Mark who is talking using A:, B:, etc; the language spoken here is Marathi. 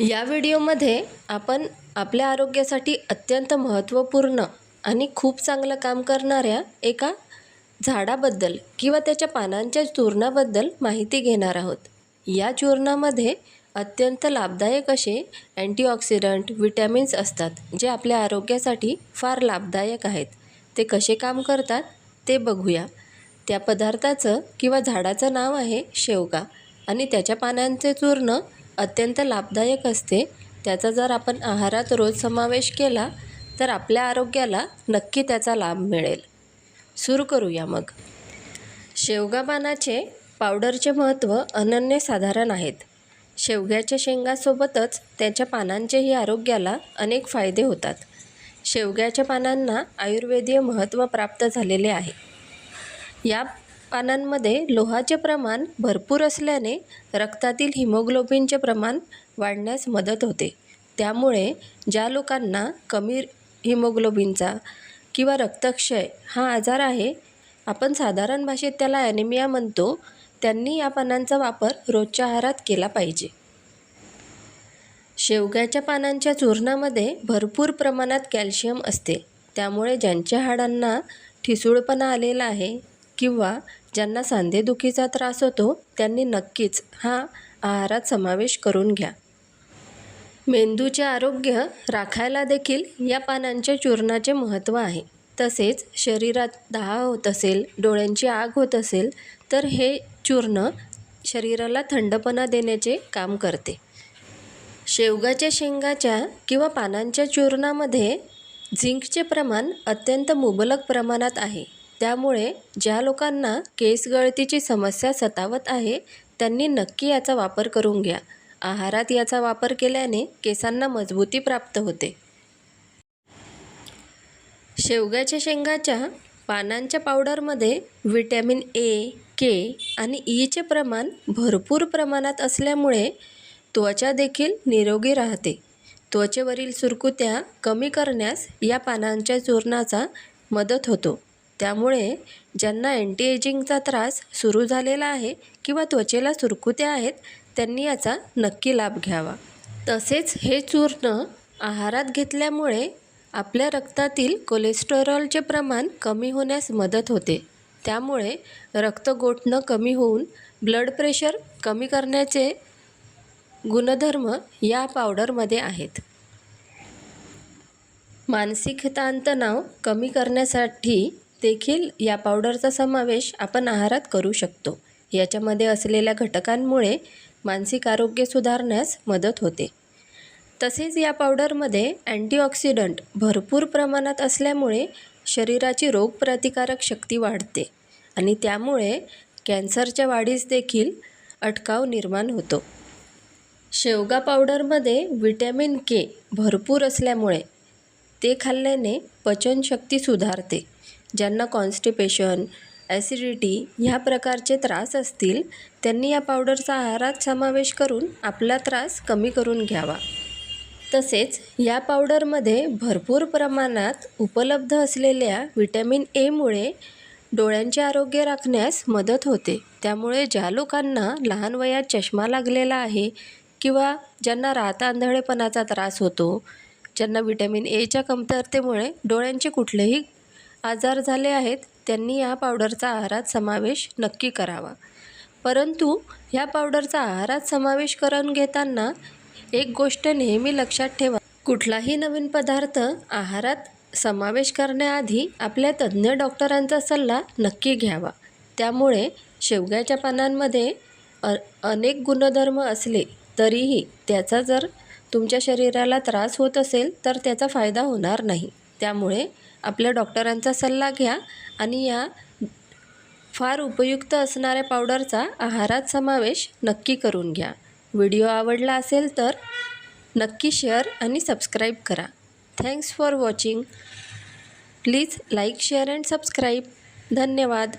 A: या व्हिडिओमध्ये आपण आपल्या आरोग्यासाठी अत्यंत महत्त्वपूर्ण आणि खूप चांगलं काम करणाऱ्या एका झाडाबद्दल किंवा त्याच्या पानांच्या चूर्णाबद्दल माहिती घेणार आहोत. या चूर्णामध्ये अत्यंत लाभदायक असे अँटीऑक्सिडंट विटॅमिन्स असतात जे आपल्या आरोग्यासाठी फार लाभदायक आहेत. ते कसे काम करतात ते बघूया. त्या पदार्थाचं किंवा झाडाचं नाव आहे शेवगा आणि त्याच्या पानांचे चूर्ण अत्यंत लाभदायक असते. त्याचा जर आपण आहारात रोज समावेश केला तर आपल्या आरोग्याला नक्की त्याचा लाभ मिळेल. सुरू करूया मग. शेवगा पानाचे पावडरचे महत्त्व अनन्यसाधारण आहेत. शेवग्याच्या शेंगासोबतच त्याच्या पानांचेही आरोग्याला अनेक फायदे होतात. शेवग्याच्या पानांना आयुर्वेदीय महत्त्व प्राप्त झालेले आहे. या पानांमध्ये लोहाचे प्रमाण भरपूर असल्याने रक्तातील हिमोग्लोबिनचे प्रमाण वाढण्यास मदत होते. त्यामुळे ज्या लोकांना कमी हिमोग्लोबिनचा किंवा रक्तक्षय हा आजार आहे आपण साधारण भाषेत त्याला ॲनिमिया म्हणतो. त्यांनी या पानांचा वापर रोजच्या आहारात केला पाहिजे. शेवग्याच्या पानांच्या चूर्णामध्ये भरपूर प्रमाणात कॅल्शियम असते. त्यामुळे ज्यांच्या हाडांना ठिसूळपणा आलेला आहे किंवा ज्यांना सांधेदुखीचा त्रास होतो त्यांनी नक्कीच हा आहारात समावेश करून घ्या. मेंदूचे आरोग्य राखायला देखील या पानांच्या चूर्णाचे महत्त्व आहे. तसेच शरीरात दहा होत असेल डोळ्यांची आग होत असेल तर हे चूर्ण शरीराला थंडपणा देण्याचे काम करते. शेवगाच्या शेंगाच्या किंवा पानांच्या चूर्णामध्ये झिंकचे प्रमाण अत्यंत मुबलक प्रमाणात आहे. त्यामुळे ज्या लोकांना केस गळतीची समस्या सतावत आहे त्यांनी नक्की याचा वापर करून घ्या. आहारात याचा वापर केल्याने केसांना मजबूती प्राप्त होते. शेवग्याच्या शेंगाच्या पानांच्या पावडरमध्ये व्हिटॅमिन ए के आणि ईचे प्रमाण भरपूर प्रमाणात असल्यामुळे त्वचा देखील निरोगी राहते. त्वचेवरील सुरकुत्या कमी करण्यास या पानांच्या चूर्णाचा मदत होतो. त्यामुळे ज्यांना अँटी एजिंगचा त्रास सुरू झालेला आहे किंवा त्वचेला सुरकुत्या आहेत त्यांनी याचा नक्की लाभ घ्यावा. तसेच हे चूर्ण आहारात घेतल्यामुळे आपल्या रक्तातील कोलेस्टेरॉलचे प्रमाण कमी होण्यास मदत होते. त्यामुळे रक्त गोठणं कमी होऊन ब्लड प्रेशर कमी करण्याचे गुणधर्म या पावडरमध्ये आहेत. मानसिक ताणतणाव कमी करण्यासाठी देखील या पावडरचा समावेश आपण आहारात करू शकतो. याच्यामध्ये असलेल्या घटकांमुळे मानसिक आरोग्य सुधारण्यास मदत होते. तसेच या पावडरमध्ये अँटीऑक्सिडंट भरपूर प्रमाणात असल्यामुळे शरीराची रोगप्रतिकारक शक्ती वाढते आणि त्यामुळे कॅन्सरच्या वाढीस देखील अटकाव निर्माण होतो. शेवगा पावडरमध्ये विटॅमिन के भरपूर असल्यामुळे ते खाल्ल्याने पचनशक्ती सुधारते. ज्यांना कॉन्स्टिपेशन ॲसिडिटी ह्या प्रकारचे त्रास असतील त्यांनी या पावडरचा आहारात समावेश करून आपला त्रास कमी करून घ्यावा. तसेच या पावडरमध्ये भरपूर प्रमाणात उपलब्ध असलेल्या विटॅमिन एमुळे डोळ्यांचे आरोग्य राखण्यास मदत होते. त्यामुळे ज्या लोकांना लहान वयात चष्मा लागलेला आहे किंवा ज्यांना राहता आंधळेपणाचा त्रास होतो ज्यांना विटॅमिन एच्या कमतरतेमुळे डोळ्यांचे कुठलेही आजार झाले आहेत त्यांनी या पावडरचा आहारात समावेश नक्की करावा. परंतु ह्या पावडरचा आहारात समावेश करून घेताना एक गोष्ट नेहमी लक्षात ठेवा. कुठलाही नवीन पदार्थ आहारात समावेश करण्याआधी आपल्या तज्ज्ञ डॉक्टरांचा सल्ला नक्की घ्यावा. त्यामुळे शेवग्याच्या पानांमध्ये अ अनेक गुणधर्म असले तरीही त्याचा जर तुमच्या शरीराला त्रास होत असेल तर त्याचा फायदा होणार नाही. त्यामुळे आपल्या डॉक्टरांचा सल्ला घ्या आणि या फार उपयुक्त असणाऱ्या पावडरचा आहारात समावेश नक्की करून घ्या. व्हिडिओ आवडला असेल तर नक्की शेअर आणि सबस्क्राईब करा. Thanks for watching. Please like share and subscribe. धन्यवाद.